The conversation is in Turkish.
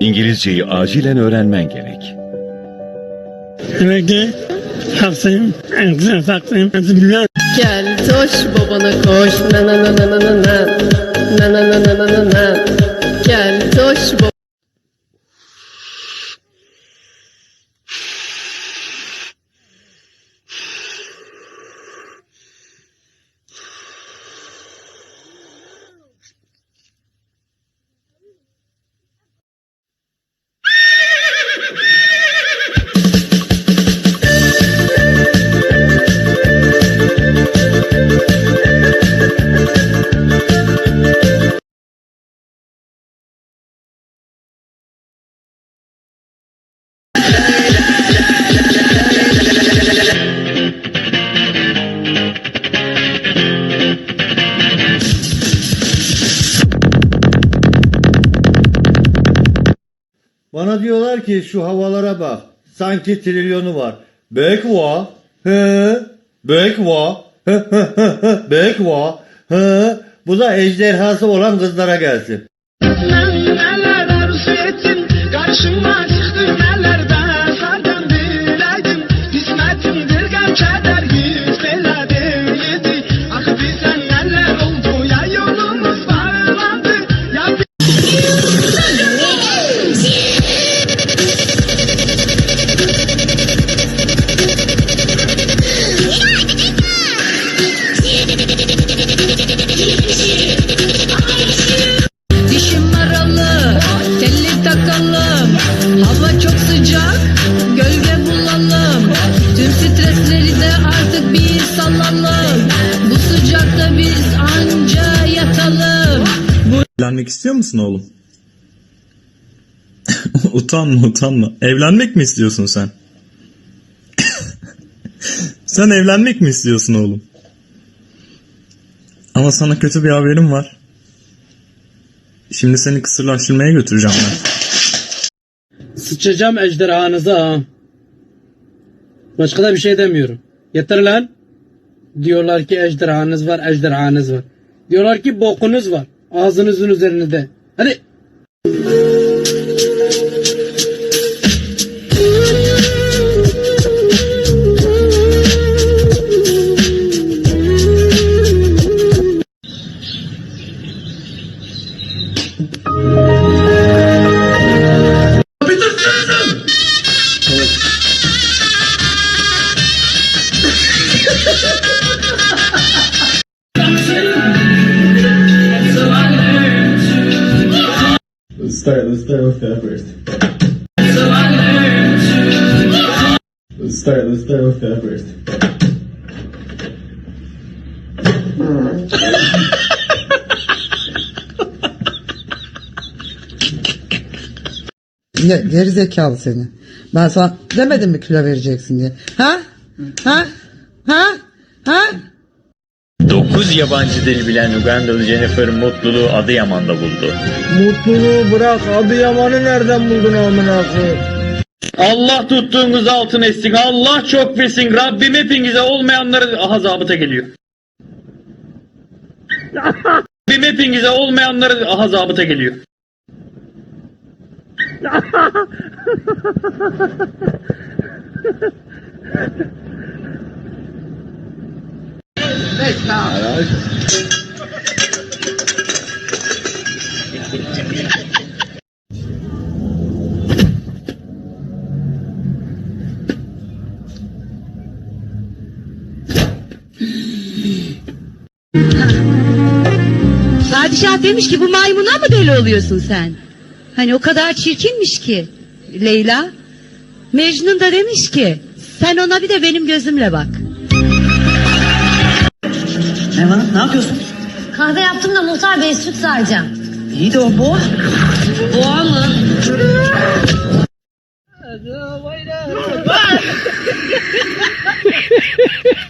İngilizceyi acilen öğrenmen gerek. Emekli, hapsayım, en güzel saksayım, bilmem. Gel toş babana koş, na na na na na na na, na na na na na na, gel toş babana Bana diyorlar ki şu havalara bak. Sanki trilyonu var. Bekva. He. Bekva. Bekva. He. Bu da ejderhası olan kızlara gelsin. Neler ettim Karşıma Evlenmek istiyor musun oğlum? utanma utanma. Evlenmek mi istiyorsun sen? sen evlenmek mi istiyorsun oğlum? Ama sana kötü bir haberim var. Şimdi seni kısırlaştırmaya götüreceğim ben. Sıçacağım ejderhanıza ha. Başka da bir şey demiyorum. Yeter lan. Diyorlar ki ejderhanız var, ejderhanız var. Diyorlar ki bokunuz var. Ağzınızın üzerine de. Hadi. Start, let's start with that first. Let's start, let's start with that first. Ne geri zekalı seni. Ben sana demedim mi kilo vereceksin diye. Ha? Ha? Ha? 9 yabancı dil bilen Ugandalı Jennifer mutluluğu Adıyaman'da buldu. Mutluluğu bırak. Adıyaman'ı nereden buldun amına? Allah tuttuğunuz altın etsin. Allah çok versin. Rabbim hepinize olmayanları aha zabıta geliyor. Rabbim hepinize olmayanları aha zabıta geliyor. Padişah demiş ki bu maymuna mı deli oluyorsun sen? Hani o kadar çirkinmiş ki Leyla. Mecnun da demiş ki sen ona bir de benim gözümle bak. Kahve yaptım da muhtar bey süt saracağım. İyi de o boğa. Boğa mı?